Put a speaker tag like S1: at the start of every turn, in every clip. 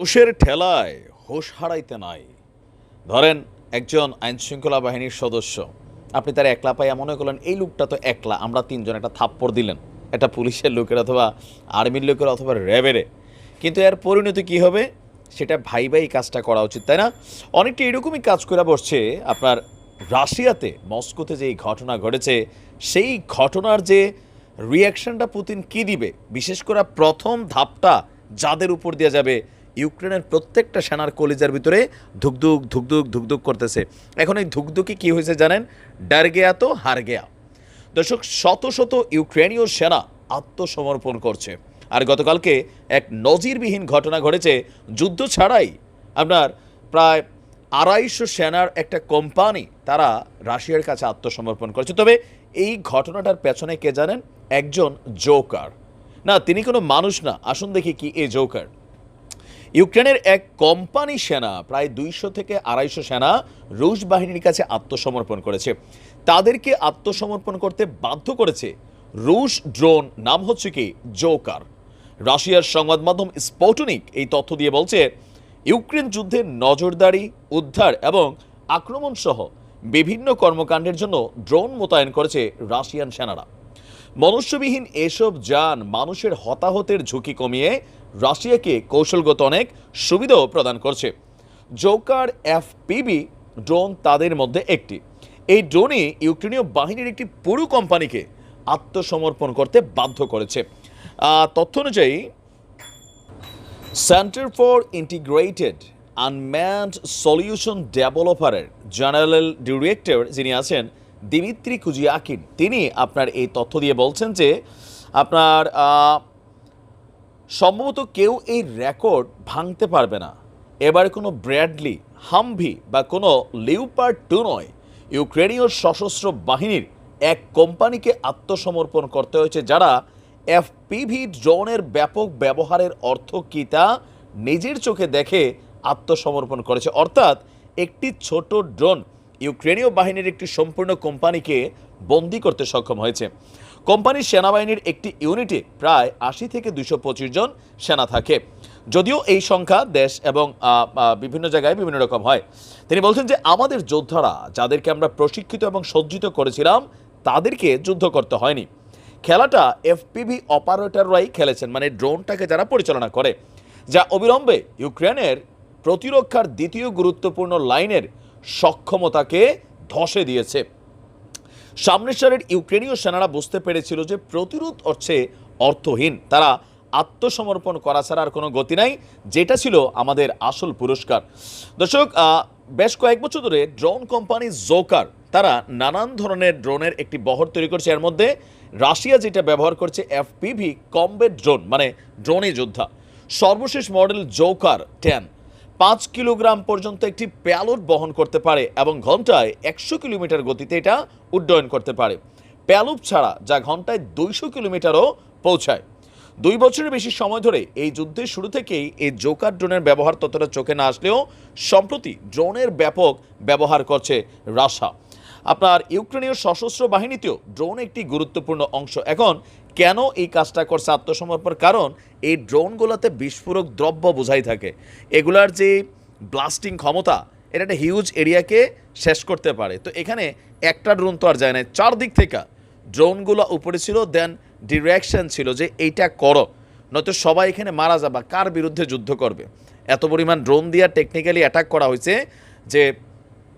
S1: হুশের ঠেলায় হোশ হারাইতে নাই। ধরেন একজন আইন শৃঙ্খলা বাহিনীর সদস্য, আপনি তার একলা পাইয়া মনে করলেন, এই লোকটা তো একলা, আমরা তিনজন একটা থাপ্পড় দিলেন একটা পুলিশের লোকের অথবা আর্মির লোকের অথবা র্যাবেরে। কিন্তু এর পরিণতি কি হবে? সেটা ভাই ভাই কাজটা করা উচিত, তাই না? অনেকটা এরকমই কাজ করে বসছে আপনার রাশিয়াতে, মস্কোতে যে ঘটনা ঘটেছে, সেই ঘটনার যে রিয়াকশনটা পুতিন কি দিবে? বিশেষ করে প্রথম ধাপটা যাদের উপর দিয়ে যাবে ইউক্রেনের প্রত্যেকটা সেনার কলিজার ভিতরে ধুকধুক ধুকধুক ধুকধুক করতেছে। এখন এই ধুকধুকি কী হয়েছে জানেন? ডার গেয়া তো হার গেয়া দর্শক, শত শত ইউক্রেনীয় সেনা আত্মসমর্পণ করছে। আর গতকালকে এক নজিরবিহীন ঘটনা ঘটেছে। যুদ্ধ ছাড়াই আপনার প্রায় আড়াইশো সেনার একটা কোম্পানি তারা রাশিয়ার কাছে আত্মসমর্পণ করেছে। তবে এই ঘটনাটার পেছনে কে জানেন? একজন জোকার। না, তিনি কোনো মানুষ না। আসুন দেখি কি এই জোকার। ইউক্রেনের এক কোম্পানি সেনা, প্রায় দুইশো থেকে আড়াইশো সেনা রুশ বাহিনীর কাছে আত্মসমর্পণ করেছে। তাদেরকে আত্মসমর্পণ করতে বাধ্য করেছে রুশ ড্রোন, নাম হচ্ছে কি? জোকার। রাশিয়ার সংবাদ মাধ্যম স্পোটনিক এই তথ্য দিয়ে বলছে, ইউক্রেন যুদ্ধে নজরদারি, উদ্ধার এবং আক্রমণ সহ বিভিন্ন কর্মকাণ্ডের জন্য ড্রোন মোতায়েন করেছে রাশিয়ান সেনারা। মনুষ্যবিহীন এসব যান মানুষের হতাহতের ঝুঁকি কমিয়ে রাশিয়াকে কৌশলগত অনেক সুবিধাও প্রদান করছে। জোকার এফপিবি ড্রোন তাদের মধ্যে একটি। এই ড্রোনে ইউক্রেনীয় বাহিনীর একটি পুরো কোম্পানিকে আত্মসমর্পণ করতে বাধ্য করেছে। তথ্য অনুযায়ী centre for integrated unmanned solution ডেভেলপারের general director যিনি আছেন, দিমিত্রি কুজিয়াকিন, তিনি আপনার এই তথ্য দিয়ে বলছেন যে, আপনার সম্ভবত কেউ এই রেকর্ড ভাঙতে পারবে না। এবার কোনো ব্র্যাডলি, হামভি বা কোনো লিউপার টু নয়, ইউক্রেনীয় সশস্ত্র বাহিনীর এক কোম্পানিকে আত্মসমর্পণ করতে হয়েছে যারা এফপিভি ড্রোনের ব্যাপক ব্যবহারের অর্থ কী তা নিজের চোখে দেখে আত্মসমর্পণ করেছে। অর্থাৎ একটি ছোট ড্রোন ইউক্রেনীয় বাহিনীর একটি সম্পূর্ণ কোম্পানিকে বন্দি করতে সক্ষম হয়েছে। কোম্পানির সেনাবাহিনীর একটি ইউনিটে প্রায় আশি থেকে দুশো পঁচিশ জন সেনা থাকে। যদিও এই সংখ্যা দেশ এবং বিভিন্ন জায়গায় বিভিন্ন রকম হয়। তিনি বলছেন যে আমাদের যোদ্ধারা যাদেরকে আমরা প্রশিক্ষিত এবং সজ্জিত করেছিলাম, তাদেরকে যুদ্ধ করতে হয়নি। খেলাটা এফপিভি অপারেটররাই খেলেছেন মানে ড্রোনটাকে যারা পরিচালনা করে, যা অবিলম্বে ইউক্রেনের প্রতিরক্ষার দ্বিতীয় গুরুত্বপূর্ণ লাইনের সক্ষমতাকে ধসে দিয়েছে। সামনের সারের ইউক্রেনীয় সেনারা বুঝতে পেরেছিল যে প্রতিরোধ হচ্ছে অর্থহীন। তারা আত্মসমর্পণ করা ছাড়া আর কোনো গতি নাই, যেটা ছিল আমাদের আসল পুরস্কার। দর্শক বেশ কয়েক বছর ধরে ড্রোন কোম্পানি জোকার, তারা নানান ধরনের ড্রোনের একটি বহর তৈরি করছে। এর মধ্যে রাশিয়া যেটা ব্যবহার করছে এফপিভি কমবেট ড্রোন মানে ড্রোনে যোদ্ধা। সর্বশেষ মডেল জোকার টেন। পাঁচ কিলোগ্রাম পর্যন্ত একটি প্যালোড বহন করতে পারে এবং ঘন্টায় একশো কিলোমিটার গতিতে এটা উড্ডয়ন করতে পারে। প্যালুপ ছাড়া যা ঘন্টায় দুইশো কিলোমিটারও পৌঁছায়। দুই বছরের বেশি সময় ধরে এই যুদ্ধের শুরু থেকেই এই জোকার ড্রোনের ব্যবহার ততটা চোখে না আসলেও সম্প্রতি ড্রোনের ব্যাপক ব্যবহার করছে রাশা। আপনার ইউক্রেনীয় সশস্ত্র বাহিনীতেও ড্রোন একটি গুরুত্বপূর্ণ অংশ। এখন কেন এই কাজটা করছে আত্মসমর্পণ? কারণ এই ড্রোনগুলোতে বিস্ফোরক দ্রব্য বোঝাই থাকে। এগুলার যে ব্লাস্টিং ক্ষমতা, এটা একটা হিউজ এরিয়াকে শেষ করতে পারে। তো এখানে একটা ড্রোন তো আর যায় না চারদিক থেকে ড্রোনগুলো উপরে ছিল দেন ডিরেকশন ছিল যে এইটা করো। নয়তো সবাই এখানে মারা যাবা কার বিরুদ্ধে যুদ্ধ করবে। এত পরিমাণ ড্রোন দিয়া টেকনিক্যালি অ্যাটাক করা হয়েছে যে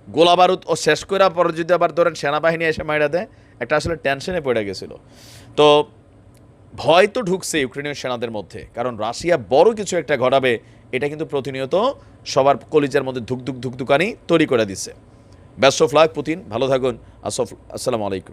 S1: গোলা বারুদ ও শেষ করার পরে যদি আবার ধরেন সেনাবাহিনী এসে মাইরা দেয়, একটা আসলে টেনশনে পড়ে গেছিল। তো ভয় তো ঢুকছে ইউক্রেনীয় সেনাদের মধ্যে, কারণ রাশিয়া বড় কিছু একটা ঘটাবে, এটা কিন্তু প্রতিনিয়ত সবার কলিজার মধ্যে ধুকধুক ধুকধুকানি তৈরি করে দিচ্ছে। ব্যস্ত ফ্লাগ পুতিন ভালো থাকুন। আসফ আসসালামু আলাইকুম।